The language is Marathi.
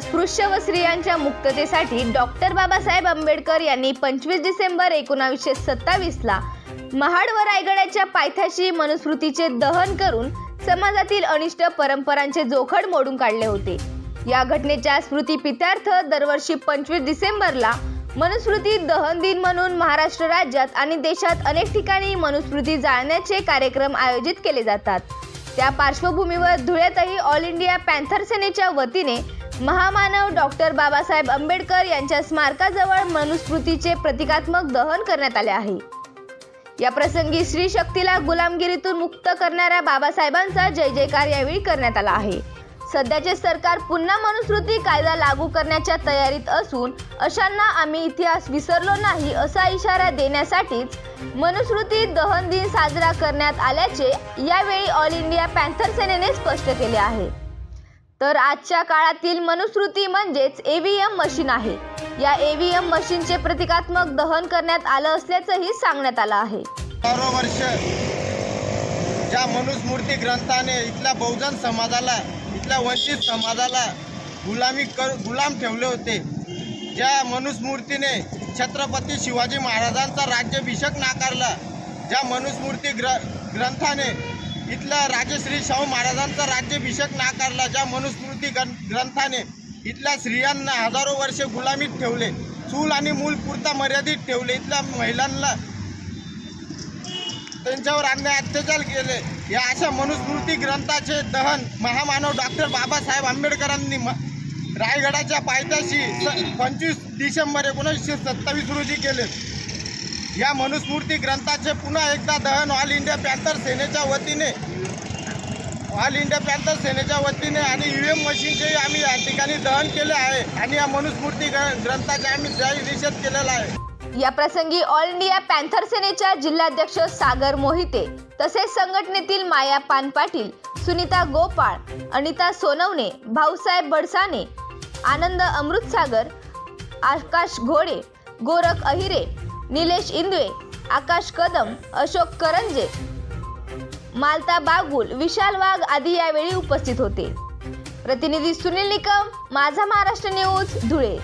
अस्पृश्य व स्त्रियांच्या मुक्ततेसाठी डॉक्टर बाबासाहेब आंबेडकर यांनी पंचवीस डिसेंबर एकोणावीसशे सत्तावीसला महाड व रायगडाच्या पायथ्याशी मनुस्मृतीचे दहन करून समाजातील अनिष्ट परंपरांचे जोखड मोडून काढले होते. या घटनेच्या स्मृतीपित्यार्थ दरवर्षी पंचवीस डिसेंबरला मनुस्मृती दहन दिन म्हणून महाराष्ट्र राज्यात आणि देशात अनेक ठिकाणी मनुस्मृती जाळण्याचे कार्यक्रम आयोजित केले जातात. त्या पार्श्वभूमीवर धुळ्यातही ऑल इंडिया पॅन्थर सेनेच्या वतीने महामानव डॉक्टर बाबासाहेब आंबेडकर यांच्या स्मारकाजवळ मनुस्मृतीचे प्रतिकात्मक दहन करण्यात आले आहे. या प्रसंगी स्त्री शक्तीला गुलामगिरीतून मुक्त करणाऱ्या बाबासाहेबांचा जय जयकार यावेळी करण्यात आला आहे. सध्याचे सरकार पुन्हा मनुस्मृती कायदा लागू करण्याच्या तयारीत असून अशांना आम्ही इतिहास विसरलो नाही असा इशारा देण्यासाठीच मनुस्मृती दहन दिन साजरा करण्यात आल्याचे यावेळी ऑल इंडिया पॅन्थर सेनेने स्पष्ट केले आहे. तर आजच्या काळातील मनुस्मृती म्हणजेच एव्हीएम मशीन आहे. या एव्हीएम मशीनचे प्रतिकात्मक दहन करण्यात आलं असल्याचंही सांगण्यात आलं आहे. बारा वर्ष ज्या मनुस्मृती ग्रंथाने इथल्या बहुजन समाजाला इथल्या वंचित समाजाला गुलामी कर गुलाम ठेवले होते. ज्या मनुस्मृतीने छत्रपती शिवाजी महाराजांचा राज्याभिषेक नाकारला ज्या मनुस्मृती ग्र ग्रंथाने इथलं राजश्री शाहू महाराजांचा राज्याभिषेक नाकारला ज्या मनुस्मृती ग्रं ग्रंथाने इथल्या स्त्रियांना हजारो वर्षे गुलामीत ठेवले चूल आणि मूल पुरता मर्यादित ठेवले. इथल्या महिलांना त्यांच्यावर अन्याय अत्याचार केले. या अशा मनुस्मृती ग्रंथाचे दहन महामानव डॉक्टर बाबासाहेब आंबेडकरांनी म- रायगडाच्या पायथ्याशी पंचवीस डिसेंबर एकोणीसशे सत्तावीस रोजी केले. या मनुस्मृती ग्रंथाचे पुन्हा एकदा दहन ऑल इंडिया पॅन्थर सेनेच्या वतीने. ऑल इंडिया पॅन्थर सेनेच्या वतीने आणि यू एम मशीनचेही आम्ही या ठिकाणी दहन केले आहे आणि या मनुस्मृती ग्र- ग्रंथाचे आम्ही जाहीर निषेध केलेला आहे. या प्रसंगी ऑल इंडिया पॅन्थर सेनेच्या जिल्हाध्यक्ष सागर मोहिते तसेच संघटनेतील माया पानपाटील सुनीता गोपाळ अनिता सोनवणे भाऊसाहेब बडसाने आनंद अमृतसागर आकाश घोडे गोरख अहिरे निलेश इंदवे आकाश कदम अशोक करंजे मालता बागुल विशाल वाघ आदी यावेळी उपस्थित होते. प्रतिनिधी सुनील निकम माझा महाराष्ट्र न्यूज धुळे.